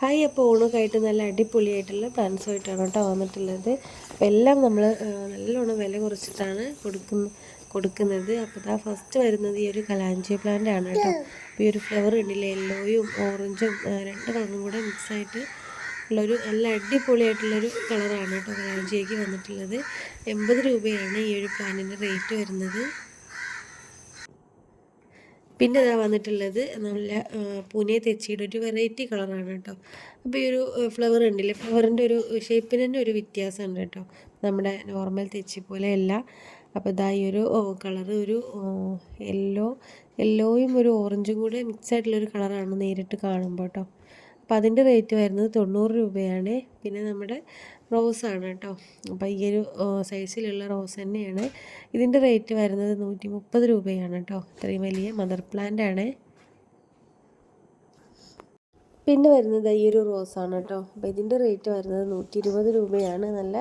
Hi അപ്പോൾ ആയിട്ട് നല്ല അടിപൊളിയായിട്ടുള്ള പ്ലാൻസുമായിട്ടാണ് കേട്ടോ വന്നിട്ടുള്ളത്. അപ്പോൾ എല്ലാം നമ്മൾ നല്ലോണം വില കുറച്ചിട്ടാണ് കൊടുക്കുന്ന കൊടുക്കുന്നത്. അപ്പോൾ ഇതാ ഫസ്റ്റ് വരുന്നത് ഈ ഒരു കലാഞ്ചി പ്ലാന്റ് ആണ് കേട്ടോ. അപ്പോൾ ഈ ഒരു ഫ്ലവർ ഉണ്ടല്ലേ യെല്ലോയും ഓറഞ്ചും രണ്ട് കളറും കൂടെ മിക്സായിട്ട് ഉള്ളൊരു നല്ല അടിപൊളിയായിട്ടുള്ളൊരു കളറാണ് കേട്ടോ കലാഞ്ചിയേക്ക് വന്നിട്ടുള്ളത്. എൺപത് രൂപയാണ് ഈ ഒരു പ്ലാന്റിന്റെ റേറ്റ് വരുന്നത്. പിന്നെ ഇതാ വന്നിട്ടുള്ളത് നല്ല പൂനെ തെച്ചിയുടെ ഒരു വെറൈറ്റി കളറാണ് കേട്ടോ. അപ്പോൾ ഈ ഒരു ഫ്ലവർ ഉണ്ടല്ലേ? ഫ്ലവറിന്റെ ഒരു ഷേപ്പിന് തന്നെ ഒരു വ്യത്യാസമുണ്ട് കേട്ടോ. നമ്മുടെ നോർമൽ തെച്ചി പോലെയല്ല അപ്പോൾ ഇതാ ഈ ഒരു കളർ ഒരു യെല്ലോ യെല്ലോയും ഒരു ഓറഞ്ചും കൂടെ മിക്സ് ആയിട്ടുള്ളൊരു കളറാണ് നേരിട്ട് കാണുമ്പോൾ കേട്ടോ. അപ്പോൾ അതിന്റെ റേറ്റ് വരുന്നത് തൊണ്ണൂറ് രൂപയാണ്. പിന്നെ നമ്മുടെ റോസാണ് കേട്ടോ. അപ്പോൾ ഈ ഒരു സൈസിലുള്ള റോസ് തന്നെയാണ്. ഇതിന്റെ റേറ്റ് വരുന്നത് നൂറ്റി മുപ്പത് രൂപയാണ് കേട്ടോ. ഇത്രയും വലിയ മദർ പ്ലാന്റ് ആണ്. പിന്നെ വരുന്നത് ഈ ഒരു റോസാണ് കേട്ടോ. അപ്പോൾ ഇതിന്റെ റേറ്റ് വരുന്നത് നൂറ്റി ഇരുപത് രൂപയാണ്. നല്ല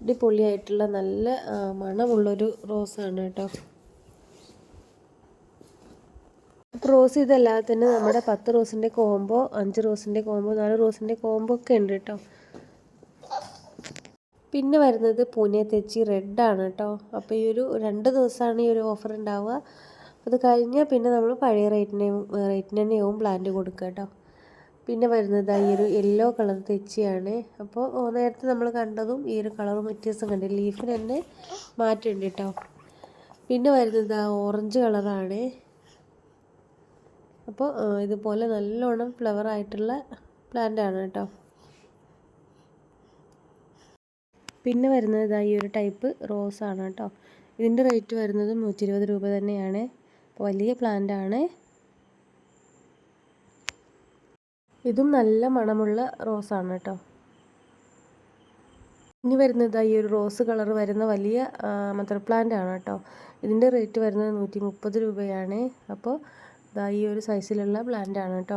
അടിപൊളിയായിട്ടുള്ള നല്ല മണമുള്ളൊരു റോസാണ് കേട്ടോ. റോസ് ഇതല്ലാതെ തന്നെ നമ്മുടെ പത്ത് റോസിന്റെ കോംബോ അഞ്ച് റോസിന്റെ കോംബോ നാല് റോസിന്റെ കോംബോ ഒക്കെ ഉണ്ട് കേട്ടോ. പിന്നെ വരുന്നത് പൂനെ തെച്ചി റെഡ് ആണ് കേട്ടോ. അപ്പോൾ ഈ ഒരു രണ്ട് ദിവസമാണ് ഈ ഒരു ഓഫർ ഉണ്ടാവുക. അത് കഴിഞ്ഞാൽ പിന്നെ നമ്മൾ പഴയ റേറ്റിന് റേറ്റിന് തന്നെയാവും പ്ലാന്റ് കൊടുക്കുക കേട്ടോ. പിന്നെ വരുന്നത് ഈ ഒരു യെല്ലോ കളർ തെച്ചിയാണ്. അപ്പോൾ നേരത്തെ നമ്മൾ കണ്ടതും ഈ ഒരു കളറും വ്യത്യാസം കണ്ട് ലീഫിന് തന്നെ മാറ്റമുണ്ട് കേട്ടോ. പിന്നെ വരുന്നത് ഓറഞ്ച് കളറാണ് അപ്പോൾ ഇതുപോലെ നല്ലോണം ഫ്ലവർ ആയിട്ടുള്ള പ്ലാന്റ് ആണ് കേട്ടോ. പിന്നെ വരുന്നത് ഈ ഒരു ടൈപ്പ് റോസ് ആണ് കേട്ടോ. ഇതിന്റെ റേറ്റ് വരുന്നത് നൂറ്റി ഇരുപത് രൂപ തന്നെയാണ്. വലിയ പ്ലാന്റ് ആണ്. ഇതും നല്ല മണമുള്ള റോസ് ആണ് കേട്ടോ. ഇനി വരുന്നത് ഈ ഒരു റോസ് കളർ വരുന്ന വലിയ മദർ പ്ലാന്റ് ആണ് കേട്ടോ. ഇതിന്റെ റേറ്റ് വരുന്നത് നൂറ്റി മുപ്പത് രൂപയാണ്. അപ്പോൾ ഇതാ ഈ ഒരു സൈസിലുള്ള പ്ലാന്റ് ആണ് കേട്ടോ.